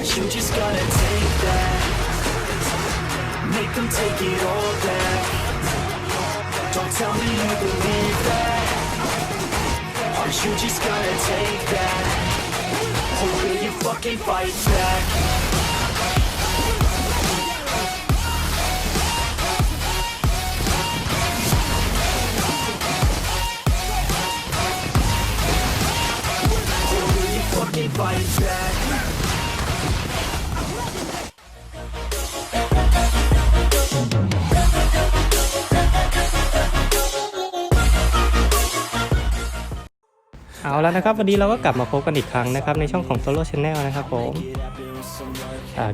Aren't you just gonna take that? Make them take it all back. Don't tell me you believe that. Aren't you just gonna take that? Or will you fucking fight back? เอาแล้วนะครับ วันนี้เราก็กลับมาพบกันอีกครั้งนะครับ ในช่องของ Solo Channel นะครับผม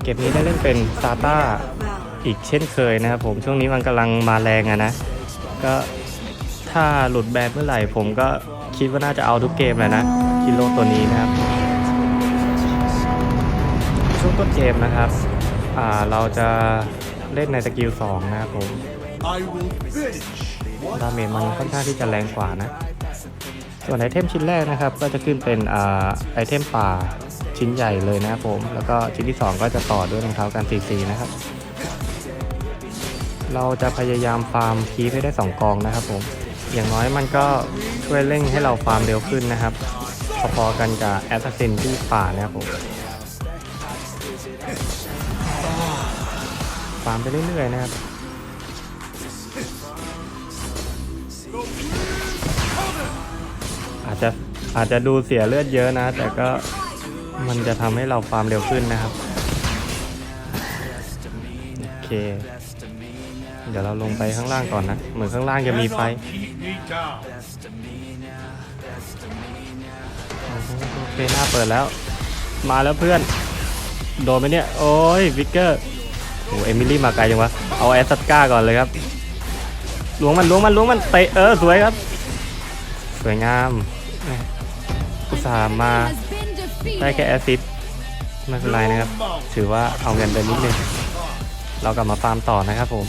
เกมนี้ได้เล่นเป็นซาต้าอีกเช่นเคยนะครับผมช่วงนี้มันกำลังมาแรงอะนะ ก็ถ้าหลุดแบนเมื่อไหร่ผมก็คิดว่าน่าจะเอาทุกเกมแหละนะกิโลตัวนี้นะครับ ช่วงต้นเกมนะครับเราจะเล่นในสกิล2นะครับผม I will finish ดาเมจมันค่อนข้างที่จะแรงกว่านะ ส่วนไอเทมชิ้นแรกนะครับ ก็จะขึ้นเป็นไอเทมป่าชิ้นใหญ่เลยนะครับผม แล้วก็ชิ้นที่ 2 ก็จะต่อด้วยรองเท้ากันสีนะครับ เราจะพยายามฟาร์มคีฟให้ได้ 2 กองนะครับผม อย่างน้อยมันก็ช่วยเร่งให้เราฟาร์มเร็วขึ้นนะครับ พอๆกันกับแอสซัสซินที่ป่านะครับผมฟาร์มไปเรื่อยๆนะครับ อาจจะอาจจะดูเสียเลือดเยอะนะ แต่ก็มันจะทำให้เราฟาร์มเร็วขึ้นนะครับ โอเค เดี๋ยวเราลงไปข้างล่างก่อนนะ เหมือนข้างล่างจะมีไฟโอเคหน้าเปิดแล้ว มาแล้วเพื่อน โดนไหมเนี่ย โอ้ยวิกเกอร์โอ้เอมิลี่มาไกลจังวะ เอาแอสตัดก้าก่อนเลยครับล้วงมันล้วงมันล้วงมันเตะเออ สวยครับ สวยงาม อุตส่าห์มาได้แค่แอสซิสไม่เป็นไรนะครับ ถือว่าเอาเงินไปนิดนึง เรากลับมาฟาร์มต่อนะครับผม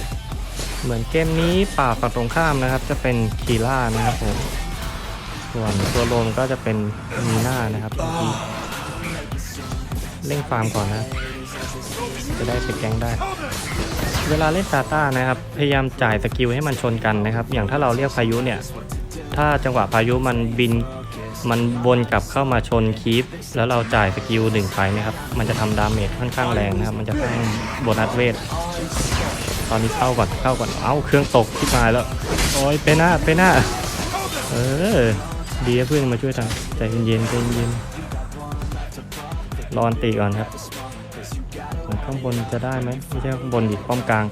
เหมือนเกมนี้ป่าฝั่งตรงข้ามนะครับ จะเป็นคีล่านะครับผม ส่วนตัวโลนก็จะเป็นมีหน้านะครับเมื่อกี้เร่งฟาร์มก่อนนะ จะได้ไปแก๊งได้ เวลาเล่นซาต้านะครับ พยายามจ่ายสกิลให้มันชนกันนะครับ อย่างถ้าเราเรียกพายุเนี่ย ถ้าจังหวะพายุมันบิน มันวนกลับเข้ามาชนคีปแล้วเราจ่ายสกิลหนึ่งไปนะครับ มันจะทำดาเมจค่อนข้างแรงนะครับ มันจะสร้งโบนัสเวท ตอนนี้เข้าก่อนเข้าก่อน เอ้าเครื่องตกที่มาแล้ว โอ้ยไปหน้าไปหน้า เออ ดีเพื่อนมาช่วยทำใจเย็นๆใจเย็นๆรอนตีก่อนครับ ข้างบนจะได้ไหมไม่ใช่ข้างบนดิป้อมกลาง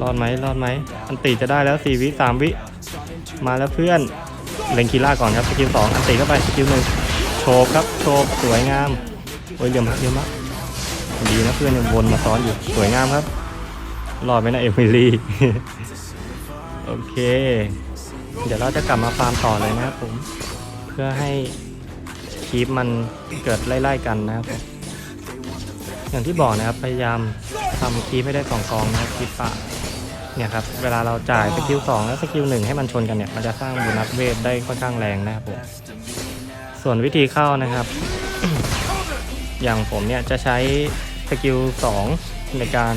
รอดไหมรอดไหมอันตีจะได้แล้วสี่วิสามวิ มาแล้วเพื่อน เล็งคีล่าก่อนครับสกิลสองอันตีเข้าไปสกิลหนึ่งโชว์ครับโชว์สวยงามโอ้ยเยี่ยมากเยี่ยมมากดีนะเพื่อนยังวนมาซ้อนอยู่สวยงามครับรอดไหมนะเอมิลี่โอเค เดี๋ยวเราจะกลับมาฟาร์มต่อเลยนะครับผมเพื่อให้คีปมันเกิดไล่ๆกันนะครับอย่างที่บอกนะครับพยายามทำคีปให้ได้สองกองนะครับคีปป่า เนี่ยครับเวลาเราจ่ายสกิล2และสกิล1ให้มันชนกันเนี่ยมันจะสร้างโบนัสเวทได้ค่อนข้างแรงนะครับผมส่วนวิธีเข้านะครับ อย่างผมเนี่ยจะใช้สกิล2ในการ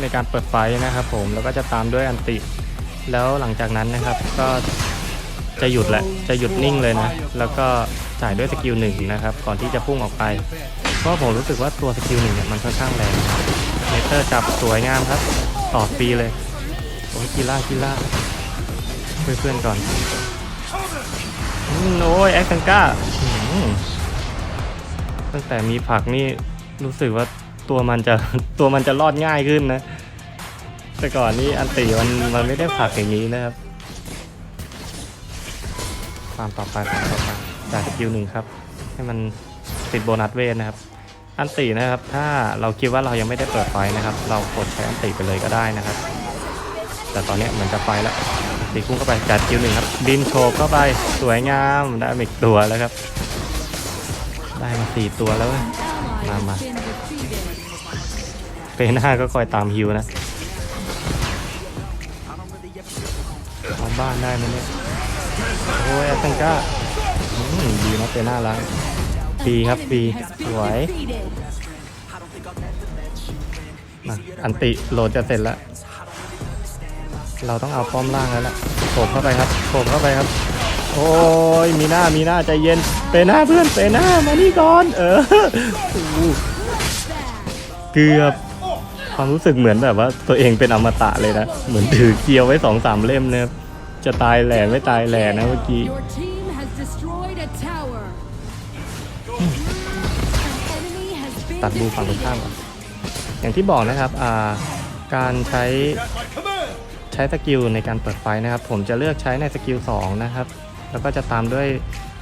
ในการเปิดไฟนะครับผมแล้วก็จะตามด้วยอันติ แล้วหลังจากนั้นนะครับก็จะหยุดแหละจะหยุดนิ่งเลยนะ แล้วก็จ่ายด้วยสกิลหนึ่งนะครับก่อนที่จะพุ่งออกไป เพราะผมรู้สึกว่าตัวสกิลหนึ่งเนี่ยมันค่อนข้างแรงเนเตอร์จับสวยงามครับ ต่อฟรีเลย โอ้ยกีล่ากีล่าช่วยเพื่อนก่อนโอ้ยแอคซังก้าตั้งแต่มีผักนี่รู้สึกว่าตัวมันจะตัวมันจะรอดง่ายขึ้นนะ แต่ก่อนนี้อันติมันมันไม่ได้ผักอย่างนี้นะครับความต่อไปความต่อไปจายสกิลหนึ่งครับ ให้มันติดโบนัสเวทนะครับ อันตินะครับ ถ้าเราคิดว่าเรายังไม่ได้เปิดไฟนะครับ เรากดใช้อันติไปเลยก็ได้นะครับ แต่ตอนนี้เหมือนจะไฟแล้วตีคุ้งเข้าไปจัดคิวหนึ่งครับบินโชว์เข้าไปสวยงามได้มาอีกตัวแล้วครับ ได้มาสี่ตัวแล้วมามาเฟน่าก็คอยตามฮิวนะเอาบ้านได้ไหมเนี่ยโอ้ยอสตังก้าดีนะเฟน่าล้าง ฟรีครับฟรีสวยมาอันติโหลดจะเสร็จแล้ว เราต้องเอาป้อมล่างแล้วล่ะโผล่เข้าไปครับโผล่เข้าไปครับ โอ้ยมีหน้ามีหน้าใจเย็นเปหน้าเพื่อนเปหน้ามานี่ก่อน เออเกือบความรู้สึกเหมือนแบบว่าตัวเองเป็นอมตะเลยนะ เหมือนถือเกียวไว้สองสามเล่มนะครับจะตายแหล่ไม่ตายแหล่นะเมื่อกี้ ตัดบูฝั่งตรงข้ามก่อนอย่างที่บอกนะครับการใช้ใช้สกิลในการเปิดไฟนะครับ ผมจะเลือกใช้ในสกิล2นะครับ แล้วก็จะตามด้วย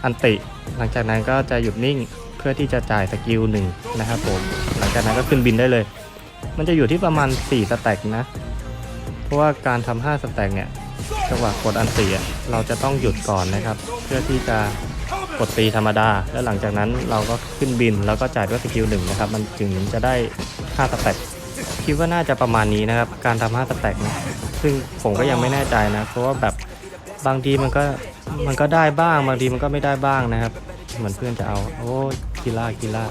อันติ หลังจากนั้นก็จะหยุดนิ่งเพื่อที่จะจ่ายสกิลหนึ่งนะครับผมหลังจากนั้นก็ขึ้นบินได้เลย มันจะอยู่ที่ประมาณ 4 สแต็กนะ เพราะว่าการทำ5สแต็กเนี่ยจังหวะกดอันติเราจะต้องหยุดก่อนนะครับ เพื่อที่จะ กดตีธรรมดา แล้วหลังจากนั้นเราก็ขึ้นบินแล้วก็จ่ายด้วยสกิลหนึ่งนะครับ มันจึงจะได้5สแต็กคิดว่าน่าจะประมาณนี้นะครับ การทำ5สแต็กนะซึ่งผมก็ยังไม่แน่ใจนะ เพราะว่าแบบบางทีมันก็มันก็ได้บ้าง บางทีมันก็ไม่ได้บ้างนะครับ เหมือนเพื่อนจะเอา โอ้กีฬากีฬา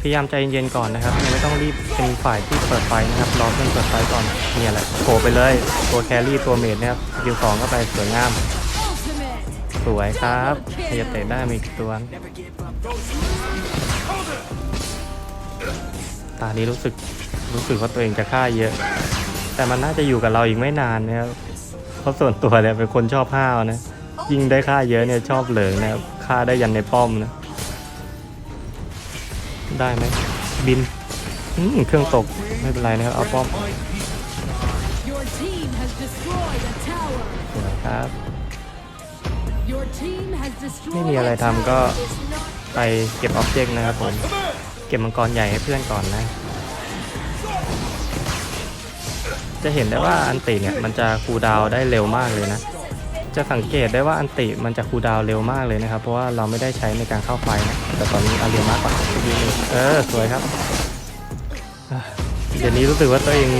พยายามใจเย็นๆก่อนนะครับยังไม่ต้องรีบเป็นฝ่ายที่เปิดไฟนะครับรอเพื่อนเปิดไฟก่อนเนี่ยแหละโผล่ไปเลยตัวแครี่ตัวเมดนะครับสกิลสองก็ไปสวยงาม สวยครับพยาเตะได้มีอีกตัว ตานี้รู้สึกรู้สึกว่าตัวเองจะฆ่าเยอะ แต่มันน่าจะอยู่กับเราอีกไม่นานนะครับเพราะส่วนตัวเนี่ยเป็นคนชอบห้าวนะ ยิ่งได้ฆ่าเยอะเนี่ยชอบเหลิงนะครับฆ่าได้ยันในป้อมนะ ได้ไหมบินอืมเครื่องตกไม่เป็นไรนะครับเอาป้อม Your team has destroyed a tower. สวยครับ ไม่มีอะไรทำก็ไปเก็บออบเจกต์นะครับผม เก็บมังกรใหญ่ให้เพื่อนก่อนนะ จะเห็นได้ว่าอันติเนี่ยมันจะคูลดาวได้เร็วมากเลยนะ จะสังเกตได้ว่าอันติมันจะคูลดาวเร็วมากเลยนะครับ เพราะว่าเราไม่ได้ใช้ในการเข้าไฟนะ แต่ตอนนี้อาเรียมากกว่าเออสวยครับ เดี๋ยวนี้รู้สึกว่าตัวเอง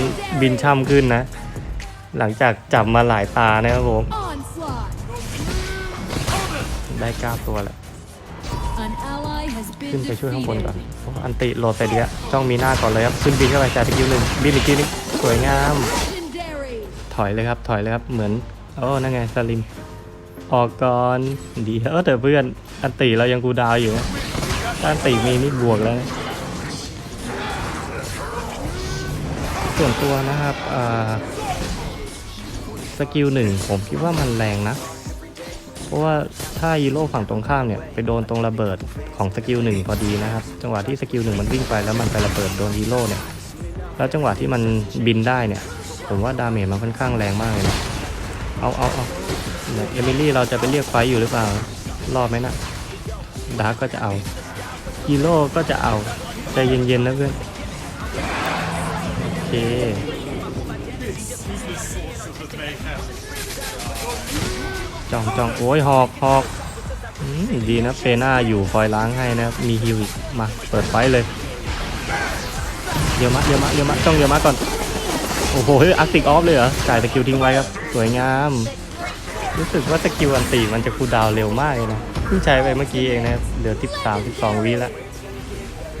บินช่ำขึ้นนะ หลังจากจับมาหลายตานะครับผม ได้เก้าตัวแล้ว An ally has ขึ้น been ไปช่วยข้างบนก่อน defeated. โอ้อันติโหลดไปเดียวจ้องมีหน้าก่อนเลยครับ ขึ้นบินเข้าไปจ่ายสกิลหนึ่งบินอีกทีนึงสวยงาม Legendary. ถอยเลยครับ ถอยเลยครับ เหมือน โอ้นั่นไงสลิม ออกก่อนดีเออแต่เพื่อน อันติเรายังกูดาวอยู่นะถ้าอันติมีนี่บวกแล้วนะส่วนตัวนะครับอ่าสกิลหนึ่งผมคิดว่ามันแรงนะ เพราะว่า ถ้าฮีโร่ฝั่งตรงข้ามเนี่ยไปโดนตรงระเบิดของสกิลหนึ่งพอดีนะครับ จังหวะที่สกิลหนึ่งมันวิ่งไปแล้วมันไประเบิดโดนฮีโร่เนี่ย แล้วจังหวะที่มันบินได้เนี่ย ผมว่าดาเมจมันค่อนข้างแรงมากเลยนะ เอาเอาเอาเนี่ยเอมิลี่เราจะไปเรียกไฟอยู่หรือเปล่า รอดไหมนะดาร์กก็จะเอา ฮีโร่ก็จะเอา ใจเย็นๆนะเพื่อน โอเค จ้องจ้องโอ้ยหอกหอกดีนะเฟน่าอยู่คอยล้างให้นะมีฮิวอีกมาเปิดไฟเลยเดี๋ยวมะเดี๋ยวมะเดี๋ยวมะจ้องเดี๋ยวมะก่อนโอ้โหอาร์ติกออฟเลยเหรอจ่ายสกิลทิ้งไว้ครับสวยงาม รู้สึกว่าสกิลอันตีมันจะคูลดาวเร็วมากเลยนะเพิ่งใช้ไปเมื่อกี้เองนะครับเหลือ13 12วิแล้ว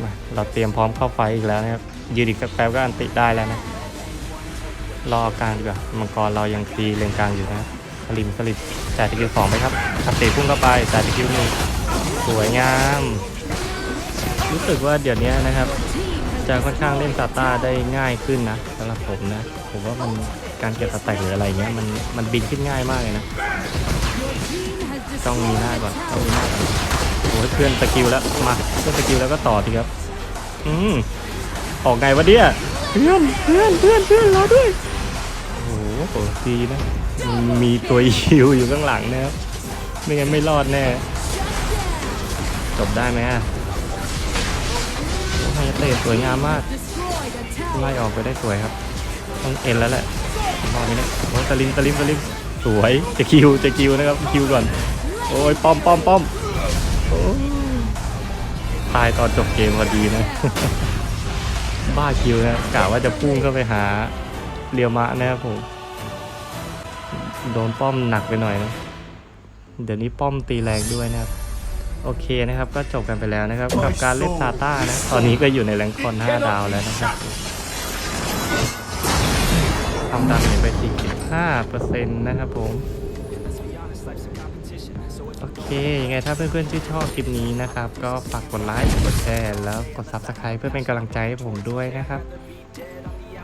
มาเราเตรียมพร้อมเข้าไฟอีกแล้วนะครับยืนอีกสักแป๊บก็อันติได้แล้วนะรออาการดีกว่ามังกรเรายังตีเลนกลางอยู่นะครับ สลิมสลิมจ่ายสกิลสองไปครับอันติพุ่งเข้าไปจ่ายสกิลหนึ่งสวยงาม รู้สึกว่าเดี๋ยวนี้นะครับ จะค่อนข้างเล่นซาต้าได้ง่ายขึ้นนะสำหรับผมนะ ผมว่ามันการเก็บสแต็กหรืออะไรเงี้ยมันมันบินขึ้นง่ายมากเลยนะ ต้องมีหน้าก่อนต้องมีหน้าก่อนโอ้ยเพื่อนสกิลแล้วมาเพื่อนสกิลแล้วก็ต่อทีครับอืมออกไงวะเนี่ยเพื่อนเพื่อนเพื่อนเพื่อนรอด้วยโอ้โหดีนะ มีตัวฮิวอยู่ข้างหลังนะครับ ไม่งั้นไม่รอดแน่ จบได้ไหมอะโอ้ไฮเตะสวยงามมาก ไล่ออกไปได้สวยครับ ต้องเอ็นแล้วแหละรอบนี้เนี่ยโอ้ยสลิมสลิมสลิมสวย จะคิว จะคิวนะครับ คิวก่อน โอ้ย ป้อมป้อมป้อมโอ้ยตายตอนจบเกมพอดีนะ บ้าคิวนะกะว่าจะพุ่งเข้าไปหาเรียวมะนะครับผม โดนป้อมหนักไปหน่อยนะ เดี๋ยวนี้ป้อมตีแรงด้วยนะครับ โอเคนะครับก็จบกันไปแล้วนะครับ กับการเล่นซาต้านะ ตอนนี้ก็อยู่ในแรงคอน 5 ดาวแล้วนะครับทำดาเมจไป 45%นะครับผม โอเค ยังไงถ้าเพื่อนๆที่ชอบคลิปนี้นะครับ ก็ฝากกดไลค์ กดแชร์ แล้วกด Subscribe เพื่อเป็นกำลังใจให้ผมด้วยนะครับ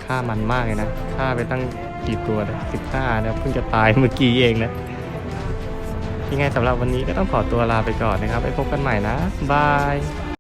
ค่ามันมากเลยนะ ค่าไปตั้ง กี่ตัวนะสิบห้านะเพิ่งจะตายเมื่อกี้เองนะยังไงสำหรับวันนี้ก็ต้องขอตัวลาไปก่อนนะครับไปพบกันใหม่นะบาย